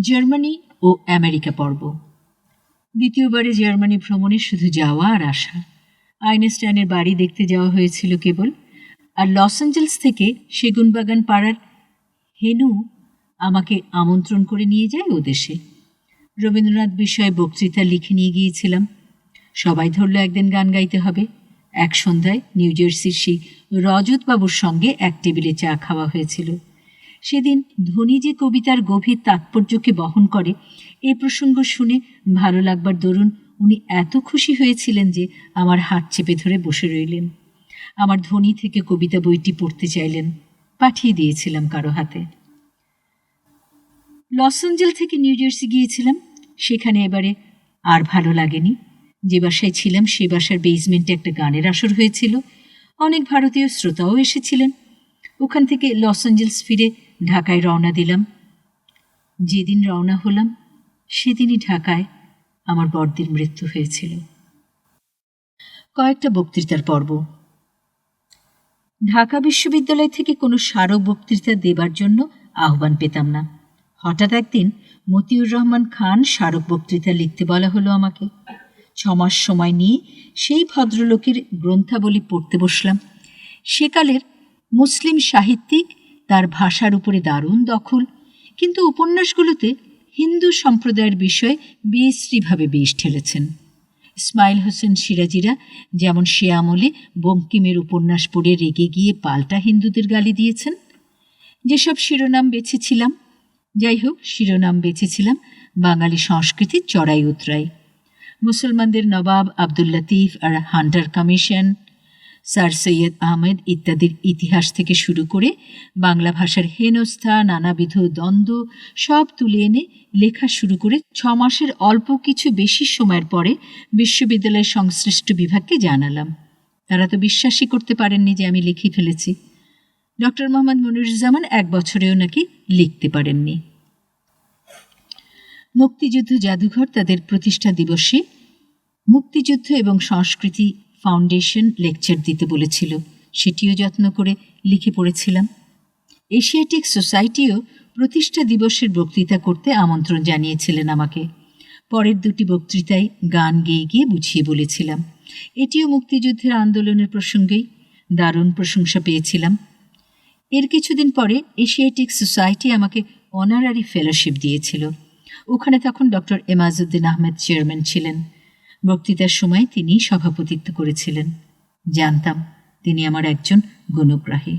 Germany ও America পর্ব। দ্বিতীয়বারে Germany ভ্রমণে শুধু যাওয়া আর আসা। আইনস্টাইনের বাড়ি দেখতে যাওয়া হয়েছিল কেবল। আর লস অ্যাঞ্জেলস থেকে সেগুনবাগান পাড়ার হেনু আমাকে আমন্ত্রণ করে নিয়ে যায় ও দেশে। রবীন্দ্রনাথ বিষয়ে বক্তৃতা লিখে নিয়ে গিয়েছিলাম। সবাই ধরলো একদিন গান গাইতে হবে। এক সন্ধ্যায় নিউ জার্সির সেই রজতবাবুর সঙ্গে এক টেবিলে চা খাওয়া হয়েছিল। সেদিন ধনী যে কবিতার গভীর তাৎপর্যকে বহন করে এই প্রসঙ্গ শুনে ভালো লাগবার দরুন উনি এত খুশি হয়েছিলেন যে আমার হাত চেপে ধরে বসে রইলেন। আমার ধনী থেকে কবিতা বইটি পড়তে চাইলেন, পাঠিয়ে দিয়েছিলাম কারও হাতে। লস অ্যাঞ্জেল থেকে নিউ জার্সি গিয়েছিলাম, সেখানে এবারে আর ভালো লাগেনি। যে বাসায় ছিলাম, সে বাসার বেসমেন্টে একটা গানের আসর হয়েছিল। অনেক ভারতীয় শ্রোতাও এসেছিলেন। ওখান থেকে লস অ্যাঞ্জেলস ফিরে ঢাকায় রওনা দিলাম। যেদিন রওনা হলাম, সেদিনই ঢাকায় আমার বড়দিন মৃত্যু হয়েছিল। কয়েকটা বক্তৃতার পর্ব। ঢাকা বিশ্ববিদ্যালয় থেকে কোনো স্মারক বক্তৃতা দেবার জন্য আহ্বান পেতাম না। হঠাৎ একদিন মতিউর রহমান খান স্মারক বক্তৃতা লিখতে বলা হলো আমাকে। ছমাস সময় নিয়ে সেই ভদ্রলোকের গ্রন্থাবলী পড়তে বসলাম। সেকালের মুসলিম সাহিত্যিক তার ভাষার উপরে দারুণ দখল। কিন্তু উপন্যাসগুলোতে হিন্দু সম্প্রদায়ের বিষয়ে বিশ্রীভাবে বিষ ঠেলেছেন। ইসমাইল হোসেন সিরাজিরা যেমন সে আমলে বঙ্কিমের উপন্যাস পড়ে রেগে গিয়ে পাল্টা হিন্দুদের গালি দিয়েছেন। যেসব শিরোনাম বেছেছিলাম, যাই হোক, শিরোনাম বেছেছিলাম বাঙালি সংস্কৃতির চড়াই উতরাই মুসলমানদের নবাব আব্দুল লতিফ আর Hunter Commission sir Syed Ahmed ইত্যাদির ইতিহাস থেকে শুরু করে বাংলা ভাষার হেনস্থা, নানাবিধ দ্বন্দ্ব সব তুলে এনে লেখা শুরু করে ছ মাসের অল্প কিছু বেশি সময়ের পরে বিশ্ববিদ্যালয়ের সংশ্লিষ্ট বিভাগকে জানালাম। তারা তো বিশ্বাসই করতে পারেননি যে আমি লিখে ফেলেছি। ডক্টর মোহাম্মদ মনিরুজ্জামান এক বছরেও নাকি লিখতে পারেননি। মুক্তিযুদ্ধ জাদুঘর তাদের প্রতিষ্ঠা দিবসে মুক্তিযুদ্ধ এবং সংস্কৃতি ফাউন্ডেশন লেকচার দিতে বলেছিল। সেটিও যত্ন করে লিখে পড়েছিলাম। এশিয়াটিক সোসাইটিও প্রতিষ্ঠা দিবসের বক্তৃতা করতে আমন্ত্রণ জানিয়েছিলেন আমাকে। পরের দুটি বক্তৃতায় গান গেয়ে গিয়ে বুঝিয়ে বলেছিলাম। এটিও মুক্তিযুদ্ধের আন্দোলনের প্রসঙ্গেই দারুণ প্রশংসা পেয়েছিলাম। এর কিছুদিন পরে এশিয়াটিক সোসাইটি আমাকে অনারারি ফেলোশিপ দিয়েছিল। ওখানে তখন ডক্টর এমাজউদ্দিন আহমেদ চেয়ারম্যান ছিলেন। বক্তৃতার সময় তিনি সভাপতিত্ব করেছিলেন। জানতাম তিনি আমার একজন গুণগ্রাহী।